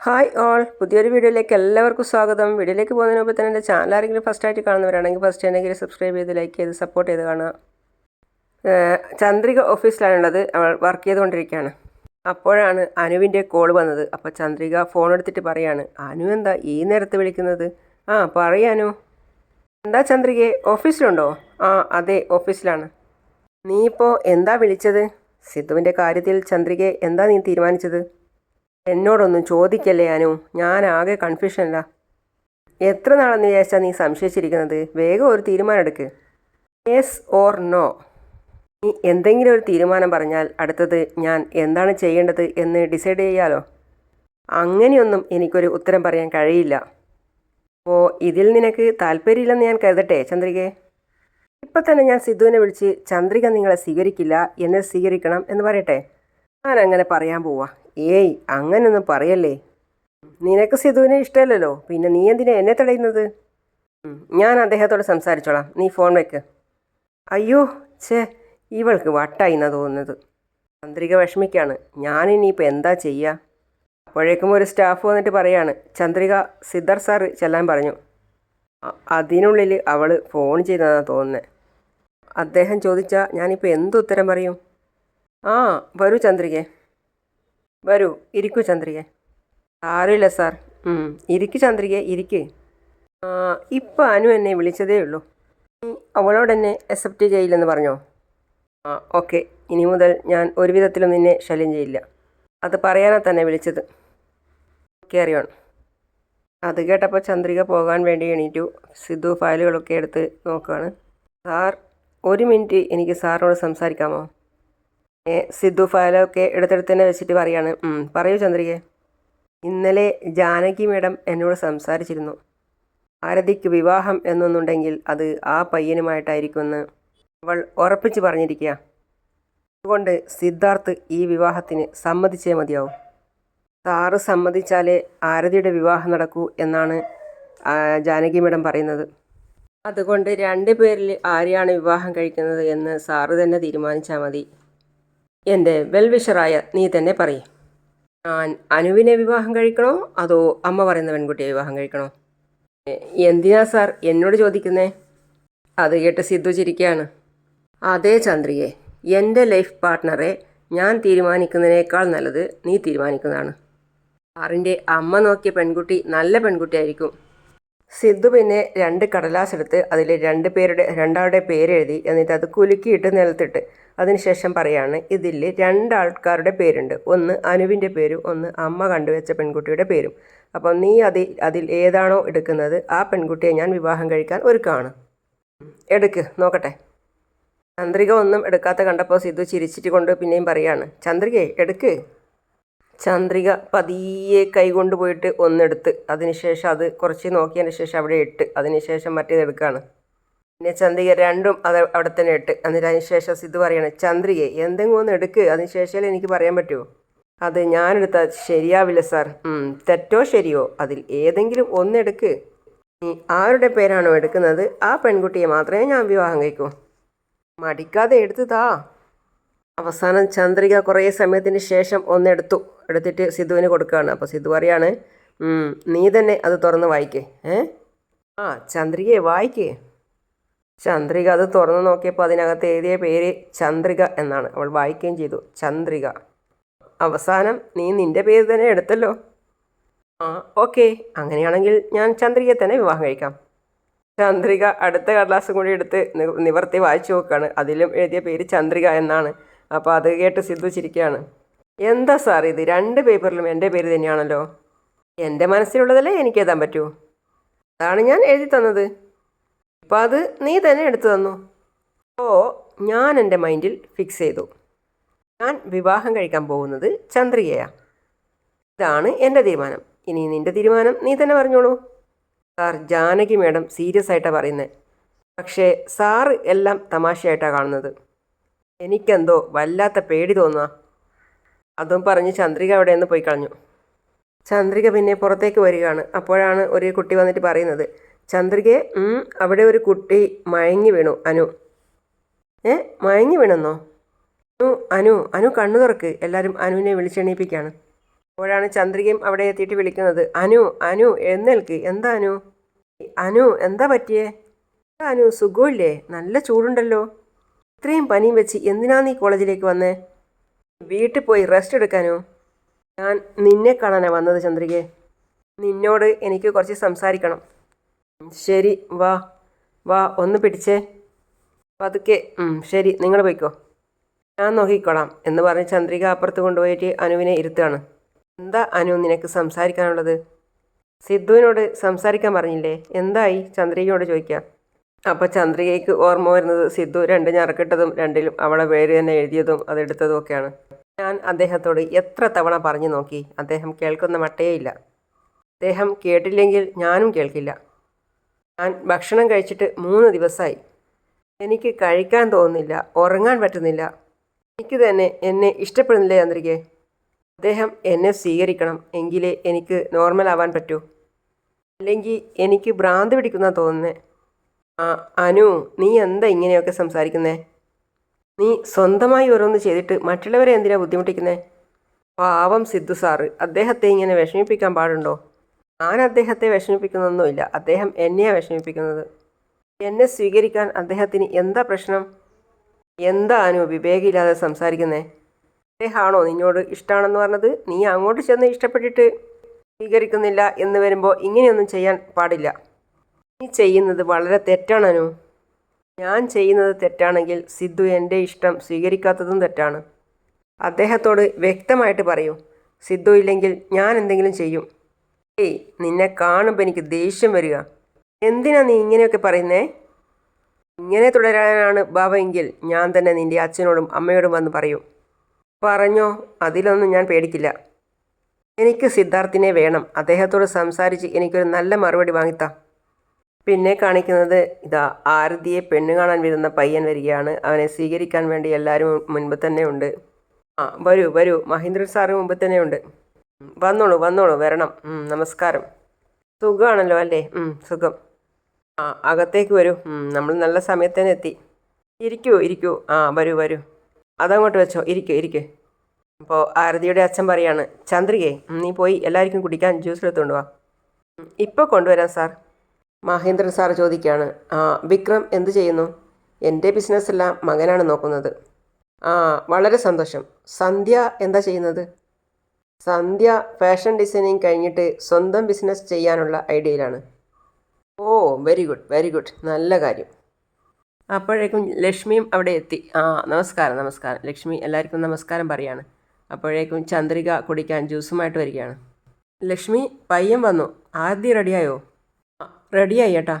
Hi all. പുതിയൊരു വീഡിയോയിലേക്ക് എല്ലാവർക്കും സ്വാഗതം. വീഡിയോയിലേക്ക് പോകുന്നതിന് മുമ്പ് തന്നെ എന്റെ ചാനൽ ആരെങ്കിലും ഫസ്റ്റ് ആയിട്ട് കാണുന്നവരാണെങ്കിൽ ഫസ്റ്റ് ആണെങ്കിൽ സബ്സ്ക്രൈബ് ചെയ്ത് ലൈക്ക് ചെയ്ത് സപ്പോർട്ട് ചെയ്ത് കാണുക. ചന്ദ്രിക ഓഫീസിലാണുള്ളത് അവൾ വർക്ക് ചെയ്തുകൊണ്ടിരിക്കുകയാണ്. അപ്പോഴാണ് അനുവിന്റെ കോൾ വന്നത്. അപ്പോൾ ചന്ദ്രിക ഫോൺ എടുത്തിട്ട് പറയാണ് അനു എന്താ ഈ നേരത്ത് വിളിക്കുന്നത്? ആ പറയാനു എന്താ ചന്ദ്രികയെ ഓഫീസിലുണ്ടോ ആ അതെ ഓഫീസിലാണ് നീ ഇപ്പോൾ എന്താ വിളിച്ചത്? സിദ്ധുവിന്റെ കാര്യത്തിൽ ചന്ദ്രികയെ എന്താ നീ തീരുമാനിച്ചത്? എന്നോടൊന്നും ചോദിക്കല്ലേ അനു? ഞാൻ ആകെ കൺഫ്യൂഷനില്ല എത്ര നാളെന്ന് വിചാരിച്ചാൽ നീ സംശയിച്ചിരിക്കുന്നത്? വേഗം ഒരു തീരുമാനം എടുക്ക്. യെസ് ഓർ നോ നീ എന്തെങ്കിലും ഒരു തീരുമാനം പറഞ്ഞാൽ അടുത്തത് ഞാൻ എന്താണ് ചെയ്യേണ്ടത് എന്ന് ഡിസൈഡ് ചെയ്യാലോ? അങ്ങനെയൊന്നും എനിക്കൊരു ഉത്തരം പറയാൻ കഴിയില്ല. അപ്പോൾ ഇതിൽ നിനക്ക് താല്പര്യമില്ലെന്ന് ഞാൻ കരുതട്ടെ ചന്ദ്രികയെ ഇപ്പം തന്നെ ഞാൻ സിദ്ധുവിനെ വിളിച്ച് ചന്ദ്രിക നിങ്ങളെ സ്വീകരിക്കില്ല എന്നെ സ്വീകരിക്കണം എന്ന് പറയട്ടെ. ഞാൻ അങ്ങനെ പറയാൻ പോവാ. ഏയ് അങ്ങനൊന്നും പറയല്ലേ. നിനക്ക് സിധുവിനെ ഇഷ്ടമല്ലല്ലോ. പിന്നെ നീ എന്തിനാ എന്നെ തടയുന്നത്? ഞാൻ അദ്ദേഹത്തോട് സംസാരിച്ചോളാം. നീ ഫോൺ വെക്ക്. അയ്യോ ഛേ ഇവൾക്ക് വട്ടായി എന്നാ തോന്നുന്നത്. ചന്ദ്രിക വിഷമിക്കാണ്. ഞാനിനിയിപ്പോൾ എന്താ ചെയ്യുക അപ്പോഴേക്കും ഒരു സ്റ്റാഫ് വന്നിട്ട് പറയാണ്. ചന്ദ്രിക സിദ്ധർ സാറ് ചെല്ലാൻ പറഞ്ഞു. അതിനുള്ളിൽ അവൾ ഫോൺ ചെയ്തതാണ് തോന്നുന്നത് അദ്ദേഹം ചോദിച്ചാൽ ഞാനിപ്പോൾ എന്തുത്തരം പറയും? ആ വരൂ ചന്ദ്രികെ. വരൂ ഇരിക്കൂ ചന്ദ്രികെ. സാരമില്ല സാർ. ഇരിക്കു ചന്ദ്രികെ ഇരിക്ക്. ഇപ്പം അനു എന്നെ വിളിച്ചതേ ഉള്ളൂ. അവളോട് എന്നെ അക്സെപ്റ്റ് ചെയ്യില്ലെന്ന് പറഞ്ഞോ? ആ ഓക്കെ ഇനി മുതൽ ഞാൻ ഒരു വിധത്തിലും നിന്നെ ശല്യം ചെയ്യില്ല. അത് പറയാനാ തന്നെ വിളിച്ചത്. ക്യാരി ഓൺ അത് കേട്ടപ്പോൾ ചന്ദ്രിക പോകാൻ വേണ്ടി എണീറ്റു. സിദ്ധു ഫയലുകളൊക്കെ എടുത്ത് നോക്കുകയാണ് സാർ ഒരു മിനിറ്റ് എനിക്ക് സാറിനോട് സംസാരിക്കാമോ? സിദ്ധു ഫയലൊക്കെ എടുത്തെടുത്ത് തന്നെ വെച്ചിട്ട് പറയാണ്. "ഉം, പറയൂ ചന്ദ്രികെ. ഇന്നലെ ജാനകി മേഡം എന്നോട് സംസാരിച്ചിരുന്നു. ആരതിക്ക് വിവാഹം എന്നൊന്നുണ്ടെങ്കിൽ അത് ആ പയ്യനുമായിട്ടായിരിക്കുമെന്ന് അവൾ ഉറപ്പിച്ച് പറഞ്ഞിരിക്കുക. അതുകൊണ്ട് സിദ്ധാർത്ഥ് ഈ വിവാഹത്തിന് സമ്മതിച്ചേ മതിയാവും. സാറ് സമ്മതിച്ചാലേ ആരതിയുടെ വിവാഹം നടക്കൂ എന്നാണ് ജാനകി മേഡം പറയുന്നത്. അതുകൊണ്ട് രണ്ട് പേരിൽ ആരെയാണ് വിവാഹം കഴിക്കുന്നത് എന്ന് സാറ് തന്നെ തീരുമാനിച്ചാൽ മതി. എന്റെ വെൽവിഷറായ നീ തന്നെ പറയും. ഞാൻ അനുവിനെ വിവാഹം കഴിക്കണോ? അതോ അമ്മ പറയുന്ന പെൺകുട്ടിയെ വിവാഹം കഴിക്കണോ? എന്തിനാ സാർ എന്നോട് ചോദിക്കുന്നേ? അത് കേട്ട് സിദ്ധു ചിരിക്കുകയാണ് അതേ ചന്ദ്രിയെ എന്റെ ലൈഫ് പാർട്ട്ണറെ ഞാൻ തീരുമാനിക്കുന്നതിനേക്കാൾ നല്ലത് നീ തീരുമാനിക്കുന്നതാണ്. സാറിന്റെ അമ്മ നോക്കിയ പെൺകുട്ടി നല്ല പെൺകുട്ടിയായിരിക്കും. സിദ്ധു പിന്നെ രണ്ട് കടലാസ് എടുത്ത് അതിൽ രണ്ട് പേരുടെ രണ്ടാളുടെ പേരെഴുതി എന്നിട്ട് അത് കുലുക്കിയിട്ട് നിലത്തിട്ട് അതിനുശേഷം പറയാണ് ഇതിൽ രണ്ടാൾക്കാരുടെ പേരുണ്ട്. ഒന്ന് അനുവിന്റെ പേരും ഒന്ന് അമ്മ കണ്ടുവച്ച പെൺകുട്ടിയുടെ പേരും. അപ്പം നീ അതിൽ അതിൽ ഏതാണോ എടുക്കുന്നത് ആ പെൺകുട്ടിയെ ഞാൻ വിവാഹം കഴിക്കാൻ ഒരുക്കാണ്. എടുക്ക് നോക്കട്ടെ. ചന്ദ്രിക ഒന്നും എടുക്കാത്ത കണ്ടപ്പോൾ സിദ്ധു ചിരിച്ചിട്ട് കൊണ്ട് പിന്നെയും പറയാണ് ചന്ദ്രികയെ എടുക്ക്. ചന്ദ്രിക പതിയെ കൈകൊണ്ട് പോയിട്ട് ഒന്നെടുത്ത്. അതിനുശേഷം അത് കുറച്ച് നോക്കിയതിന് ശേഷം അവിടെ ഇട്ട്. അതിനുശേഷം മറ്റേത് എടുക്കുകയാണ് പിന്നെ ചന്ദ്രിക രണ്ടും അത് അവിടെ തന്നെ ഇട്ട്. എന്നിട്ട് അതിനുശേഷം സിദ്ധു പറയണം ചന്ദ്രിയെ എന്തെങ്കിലും ഒന്ന് എടുക്ക് അതിനുശേഷം എനിക്ക് പറയാൻ പറ്റുമോ അത് ഞാനെടുത്താൽ ശരിയാവില്ല സാർ. തെറ്റോ ശരിയോ? അതിൽ ഏതെങ്കിലും ഒന്നെടുക്ക് നീ ആരുടെ പേരാണോ എടുക്കുന്നത്? ആ പെൺകുട്ടിയെ മാത്രമേ ഞാൻ വിവാഹം കഴിക്കൂ. മടിക്കാതെ എടുത്തു താ. അവസാനം ചന്ദ്രിക കുറേ സമയത്തിന് ശേഷം ഒന്നെടുത്തു എടുത്തിട്ട് സിദ്ധുവിന് കൊടുക്കുകയാണ്. അപ്പോൾ സിദ്ധു പറയാണ് നീ തന്നെ അത് തുറന്ന് വായിക്കേ. ഏ? ആ ചന്ദ്രികയെ വായിക്കേ. ചന്ദ്രിക അത് തുറന്നു നോക്കിയപ്പോൾ അതിനകത്ത് എഴുതിയ പേര് ചന്ദ്രിക എന്നാണ്. അവൾ വായിക്കുകയും ചെയ്തു. ചന്ദ്രിക. അവസാനം നീ നിന്റെ പേര് തന്നെ എടുത്തല്ലോ. ആ ഓക്കെ. അങ്ങനെയാണെങ്കിൽ ഞാൻ ചന്ദ്രികയെ തന്നെ വിവാഹം കഴിക്കാം. ചന്ദ്രിക അടുത്ത കടലാസും കൂടി എടുത്ത് നിവർത്തി വായിച്ചു നോക്കുകയാണ് അതിലും എഴുതിയ പേര് ചന്ദ്രിക എന്നാണ്. അപ്പോൾ അത് കേട്ട് സിദ്ധു ചിരിക്കുകയാണ് എന്താ സാർ ഇത്? രണ്ട് പേപ്പറിലും എന്റെ പേര് തന്നെയാണല്ലോ? എന്റെ മനസ്സിലുള്ളതല്ലേ എനിക്ക് എഴുതാൻ പറ്റൂ? അതാണ് ഞാൻ എഴുതി തന്നത്. അപ്പോൾ അത് നീ തന്നെ എടുത്തു തന്നു. ഓ ഞാൻ എന്റെ മൈൻഡിൽ ഫിക്സ് ചെയ്തു. ഞാൻ വിവാഹം കഴിക്കാൻ പോകുന്നത് ചന്ദ്രികയാണ് ഇതാണ് എന്റെ തീരുമാനം. ഇനി നിന്റെ തീരുമാനം നീ തന്നെ പറഞ്ഞോളൂ. സാർ ജാനകി മേഡം സീരിയസ് ആയിട്ടാണ് പറയുന്നത് പക്ഷേ സാറ് എല്ലാം തമാശയായിട്ടാണ് കാണുന്നത്. എനിക്കെന്തോ വല്ലാത്ത പേടി തോന്നുക അതും പറഞ്ഞ് ചന്ദ്രിക അവിടെ നിന്ന് പോയി കളഞ്ഞു. ചന്ദ്രിക പിന്നെ പുറത്തേക്ക് വരികയാണ്. അപ്പോഴാണ് ഒരു കുട്ടി വന്നിട്ട് പറയുന്നത്. ചന്ദ്രികയെ അവിടെ ഒരു കുട്ടി മയങ്ങി വീണു. അനു. ഏ മയങ്ങി വീണെന്നോ? അനു അനു അനു കണ്ണു തുറക്ക്. എല്ലാവരും അനുവിനെ വിളിച്ചെണീപ്പിക്കുകയാണ് അപ്പോഴാണ് ചന്ദ്രികയും അവിടെ എത്തിയിട്ട് വിളിക്കുന്നത്. അനു അനു എഴുന്നേൽക്ക്. എന്താ അനു? അനു എന്താ പറ്റിയേ? അനു സുഖമില്ലേ? നല്ല ചൂടുണ്ടല്ലോ. ഇത്രയും പനിയും വെച്ച് എന്തിനാ നീ കോളേജിലേക്ക് വന്നേ? വീട്ടിൽ പോയി റെസ്റ്റ് എടുക്കാനോ ഞാൻ നിന്നെ കാണാനാണ് വന്നത് ചന്ദ്രികയെ. നിന്നോട് എനിക്ക് കുറച്ച് സംസാരിക്കണം. ശരി വാ വാ ഒന്ന് പിടിച്ചേ. പതുക്കെ ശരി നിങ്ങൾ പോയിക്കോ. ഞാൻ നോക്കിക്കോളാം എന്ന് പറഞ്ഞ് ചന്ദ്രിക അപ്പുറത്ത് കൊണ്ടുപോയിട്ട് അനുവിനെ ഇരുത്തുകയാണ്. എന്താ അനു നിനക്ക് സംസാരിക്കാനുള്ളത്? സിദ്ധുവിനോട് സംസാരിക്കാൻ പറഞ്ഞില്ലേ? എന്തായി? ചന്ദ്രികയോട് ചോദിക്കാം. അപ്പോൾ ചന്ദ്രികയ്ക്ക് ഓർമ്മ വരുന്നത് സിദ്ധു രണ്ട് ഞറക്കിട്ടതും രണ്ടിലും അവളെ പേര് തന്നെ എഴുതിയതും അതെടുത്തതും ഒക്കെയാണ്. ഞാൻ അദ്ദേഹത്തോട് എത്ര തവണ പറഞ്ഞു നോക്കി. അദ്ദേഹം കേൾക്കുന്ന മട്ടേയില്ല. അദ്ദേഹം കേട്ടില്ലെങ്കിൽ ഞാനും കേൾക്കില്ല. ഞാൻ ഭക്ഷണം കഴിച്ചിട്ട് മൂന്ന് ദിവസമായി എനിക്ക് കഴിക്കാൻ തോന്നുന്നില്ല ഉറങ്ങാൻ പറ്റുന്നില്ല. എനിക്ക് തന്നെ എന്നെ ഇഷ്ടപ്പെടുന്നില്ല ചന്ദ്രികെ? അദ്ദേഹം എന്നെ സ്വീകരിക്കണം എങ്കിലേ എനിക്ക് നോർമൽ ആവാൻ പറ്റൂ. അല്ലെങ്കിൽ എനിക്ക് ഭ്രാന്ത് പിടിക്കുന്ന തോന്നുന്നേ. ആ അനു നീ എന്താ ഇങ്ങനെയൊക്കെ സംസാരിക്കുന്നേ? നീ സ്വന്തമായി ഓരോന്ന് ചെയ്തിട്ട് മറ്റുള്ളവരെ എന്തിനാ ബുദ്ധിമുട്ടിക്കുന്നേ? പാവം സിദ്ധു സാറ് അദ്ദേഹത്തെ ഇങ്ങനെ വിഷമിപ്പിക്കാൻ പാടുണ്ടോ? ഞാൻ അദ്ദേഹത്തെ വിഷമിപ്പിക്കുന്നൊന്നുമില്ല. അദ്ദേഹം എന്നെയാണ് വിഷമിപ്പിക്കുന്നത്. എന്നെ സ്വീകരിക്കാൻ അദ്ദേഹത്തിന് എന്താ പ്രശ്നം? എന്താ അനു? വിവേകില്ലാതെ സംസാരിക്കുന്നേ. അദ്ദേഹമാണോ നിന്നോട് ഇഷ്ടമാണെന്ന് പറഞ്ഞത്? നീ അങ്ങോട്ട് ചെന്ന് ഇഷ്ടപ്പെട്ടിട്ട് സ്വീകരിക്കുന്നില്ല എന്ന് വരുമ്പോൾ ഇങ്ങനെയൊന്നും ചെയ്യാൻ പാടില്ല. നീ ചെയ്യുന്നത് വളരെ തെറ്റാണ് അനു. ഞാൻ ചെയ്യുന്നത് തെറ്റാണെങ്കിൽ സിദ്ധു എന്റെ ഇഷ്ടം സ്വീകരിക്കാത്തതും തെറ്റാണ്. അദ്ദേഹത്തോട് വ്യക്തമായിട്ട് പറയൂ. സിദ്ധു ഇല്ലെങ്കിൽ ഞാൻ എന്തെങ്കിലും ചെയ്യും. ഏയ് നിന്നെ കാണുമ്പോൾ എനിക്ക് ദേഷ്യം വരിക. എന്തിനാ നീ ഇങ്ങനെയൊക്കെ പറയുന്നേ? ഇങ്ങനെ തുടരാനാണ് ബാബയെങ്കിൽ ഞാൻ തന്നെ നിന്റെ അച്ഛനോടും അമ്മയോടും വന്ന് പറയും. പറഞ്ഞോ അതിലൊന്നും ഞാൻ പേടിക്കില്ല. എനിക്ക് സിദ്ധാർത്ഥിനെ വേണം. അദ്ദേഹത്തോട് സംസാരിച്ച് എനിക്കൊരു നല്ല മറുപടി വാങ്ങിത്താം. പിന്നെ കാണിക്കുന്നത് ഇതാ ആരതിയെ പെണ്ണ് കാണാൻ വരുന്ന പയ്യൻ വരികയാണ്. അവനെ സ്വീകരിക്കാൻ വേണ്ടി എല്ലാവരും മുൻപ് തന്നെ ഉണ്ട്. ആ വരൂ വരൂ. മഹേന്ദ്രൻ സാറ് മുമ്പ് തന്നെ ഉണ്ട്. വന്നോളൂ വന്നോളൂ വരണം. നമസ്കാരം. സുഖമാണല്ലോ അല്ലേ? സുഖം. ആ അകത്തേക്ക് വരൂ. നമ്മൾ നല്ല സമയത്ത് തന്നെ എത്തി. ഇരിക്കൂ ഇരിക്കൂ. ആ വരൂ വരൂ. അതങ്ങോട്ട് വെച്ചോ. ഇരിക്കൂ ഇരിക്കൂ. അപ്പോൾ ആരതിയുടെ അച്ഛൻ പറയാണ് ചന്ദ്രികേ നീ പോയി എല്ലാവർക്കും കുടിക്കാൻ ജ്യൂസ് എടുത്തുകൊണ്ട് വാ. ഇപ്പോൾ കൊണ്ടുവരാം സാർ. മഹേന്ദ്രൻ സാർ ചോദിക്കുകയാണ് ആ വിക്രം എന്ത് ചെയ്യുന്നു? എന്റെ ബിസിനസ്സെല്ലാം മകനാണ് നോക്കുന്നത്. ആ വളരെ സന്തോഷം. സന്ധ്യ എന്താ ചെയ്യുന്നത്? സന്ധ്യ ഫാഷൻ ഡിസൈനിങ് കഴിഞ്ഞിട്ട് സ്വന്തം ബിസിനസ് ചെയ്യാനുള്ള ഐഡിയയിലാണ്. Oh very good very good നല്ല കാര്യം. അപ്പോഴേക്കും ലക്ഷ്മിയും അവിടെ എത്തി. ആ നമസ്കാരം നമസ്കാരം. ലക്ഷ്മി എല്ലാവർക്കും നമസ്കാരം പറയാണ്. അപ്പോഴേക്കും ചന്ദ്രിക കുടിക്കാൻ ജ്യൂസുമായിട്ട് വരികയാണ്. ലക്ഷ്മി പയ്യൻ വന്നു. ആദ്യം റെഡിയായോ? റെഡിയായി ഏട്ടാ.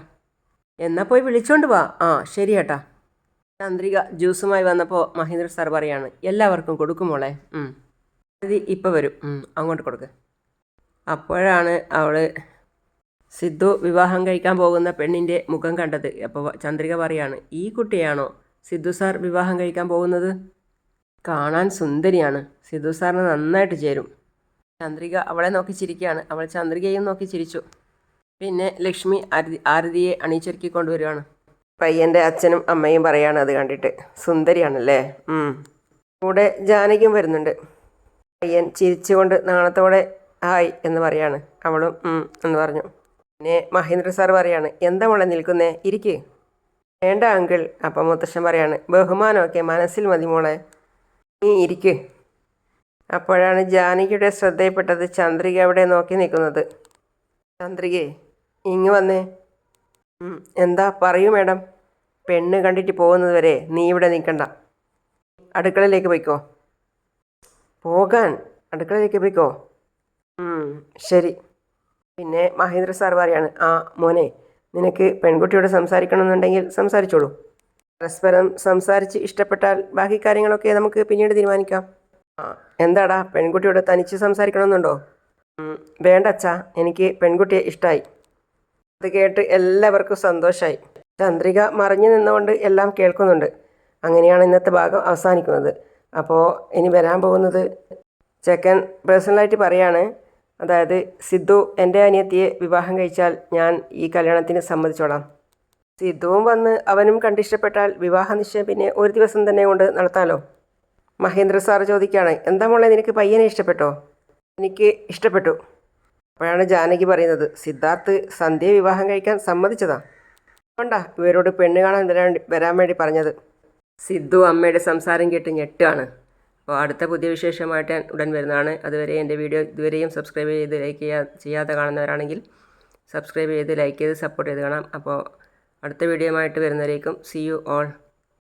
എന്നാൽ പോയി വിളിച്ചോണ്ട് വാ. ആ ശരി ഏട്ടാ. ചന്ദ്രിക ജ്യൂസുമായി വന്നപ്പോൾ മഹേന്ദ്ര സാർ പറയാണ് എല്ലാവർക്കും കൊടുക്കും മോളെ. ഉം. ഇത് ഇപ്പോൾ വരും. അങ്ങോട്ട് കൊടുക്ക്. അപ്പോഴാണ് അവൾ സിദ്ധു വിവാഹം കഴിക്കാൻ പോകുന്ന പെണ്ണിന്റെ മുഖം കണ്ടത്. അപ്പോൾ ചന്ദ്രിക പറയാണ് ഈ കുട്ടിയാണോ സിദ്ധു സാർ വിവാഹം കഴിക്കാൻ പോകുന്നത്? കാണാൻ സുന്ദരിയാണ്. സിദ്ധു സാറിന് നന്നായിട്ട് ചേരും. ചന്ദ്രിക അവളെ നോക്കി ചിരിക്കുകയാണ്. അവൾ ചന്ദ്രികയും നോക്കി ചിരിച്ചു. പിന്നെ ലക്ഷ്മി ആരതി ആരതിയെ അണിയിച്ചൊരുക്കി കൊണ്ടുവരികയാണ് പയ്യന്റെ അച്ഛനും അമ്മയും പറയാണ് അത് കണ്ടിട്ട് സുന്ദരിയാണല്ലേ? കൂടെ ജാനകിയും വരുന്നുണ്ട്. പയ്യൻ ചിരിച്ചുകൊണ്ട് നാണത്തോടെ ഹായ് എന്ന് പറയാണ്. അവളും എന്ന് പറഞ്ഞു. പിന്നെ മഹേന്ദ്ര സാർ പറയാണ് എന്താ മോളെ നിൽക്കുന്നേ? ഇരിക്ക്. വേണ്ട അങ്കിൾ അപ്പം മുത്തശ്ശൻ പറയാണ് ബഹുമാനമൊക്കെ മനസ്സിൽ മതി മോളെ. നീ ഇരിക്ക്. അപ്പോഴാണ് ജാനകിയുടെ ശ്രദ്ധയിൽപ്പെട്ടത് ചന്ദ്രിക അവിടെ നോക്കി നിൽക്കുന്നത്. ചന്ദ്രികേ ഇങ്ങ് വന്നേ. എന്താ പറയൂ മേഡം. പെണ്ണ് കണ്ടിട്ട് പോകുന്നതുവരെ നീ ഇവിടെ നിൽക്കണ്ട. അടുക്കളയിലേക്ക് പോയിക്കോ. പോകാൻ. അടുക്കളയിലേക്ക് പോയിക്കോ. ശരി. പിന്നെ മഹേന്ദ്ര സാർ പറയാണ് ആ മോനെ നിനക്ക് പെൺകുട്ടിയോട് സംസാരിക്കണമെന്നുണ്ടെങ്കിൽ സംസാരിച്ചോളൂ. പരസ്പരം സംസാരിച്ച് ഇഷ്ടപ്പെട്ടാൽ ബാക്കി കാര്യങ്ങളൊക്കെ നമുക്ക് പിന്നീട് തീരുമാനിക്കാം. ആ എന്താടാ പെൺകുട്ടിയോട് തനിച്ച് സംസാരിക്കണമെന്നുണ്ടോ? വേണ്ട അച്ഛാ എനിക്ക് പെൺകുട്ടിയെ ഇഷ്ടമായി അത് കേട്ട് എല്ലാവർക്കും സന്തോഷമായി ചന്ദ്രിക മറിഞ്ഞു നിന്നുകൊണ്ട് എല്ലാം കേൾക്കുന്നുണ്ട്. അങ്ങനെയാണ് ഇന്നത്തെ ഭാഗം അവസാനിക്കുന്നത്. അപ്പോൾ ഇനി വരാൻ പോകുന്നത് ചെക്കൻ പേഴ്സണലായിട്ട് പറയാണ്. അതായത് സിദ്ധു എന്റെ അനിയത്തിയെ വിവാഹം കഴിച്ചാൽ ഞാൻ ഈ കല്യാണത്തിന് സമ്മതിച്ചോളാം. സിദ്ധുവും വന്ന് അവനും കണ്ടിഷ്ടപ്പെട്ടാൽ വിവാഹ നിശ്ചയം പിന്നെ ഒരു ദിവസം തന്നെ കൊണ്ട് നടത്താമല്ലോ മഹേന്ദ്ര സാർ ചോദിക്കുകയാണ് എന്താ മോളെ നിനക്ക് പയ്യനെ ഇഷ്ടപ്പെട്ടോ? എനിക്ക് ഇഷ്ടപ്പെട്ടു. അപ്പോഴാണ് ജാനകി പറയുന്നത് സിദ്ധാർത്ഥ് സന്ധ്യ വിവാഹം കഴിക്കാൻ സമ്മതിച്ചതാ? അതുകൊണ്ടാ ഇവരോട് പെണ്ണ് കാണാൻ വരാൻ വരാൻ വേണ്ടി പറഞ്ഞത്. സിദ്ധു അമ്മയുടെ സംസാരം കേട്ട് ഞെട്ടാണ്. അപ്പോൾ അടുത്ത പുതിയ വിശേഷമായിട്ട് ഉടൻ വരുന്നതാണ്. അതുവരെ എന്റെ വീഡിയോ ഇതുവരെയും സബ്സ്ക്രൈബ് ചെയ്ത് ലൈക്ക് ചെയ്യാ ചെയ്യാതെ കാണുന്നവരാണെങ്കിൽ സബ്സ്ക്രൈബ് ചെയ്ത് ലൈക്ക് ചെയ്ത് സപ്പോർട്ട് ചെയ്ത് കാണാം. അപ്പോൾ അടുത്ത വീഡിയോ ആയിട്ട് വരുന്നവരേക്കും സി യു ഓൾ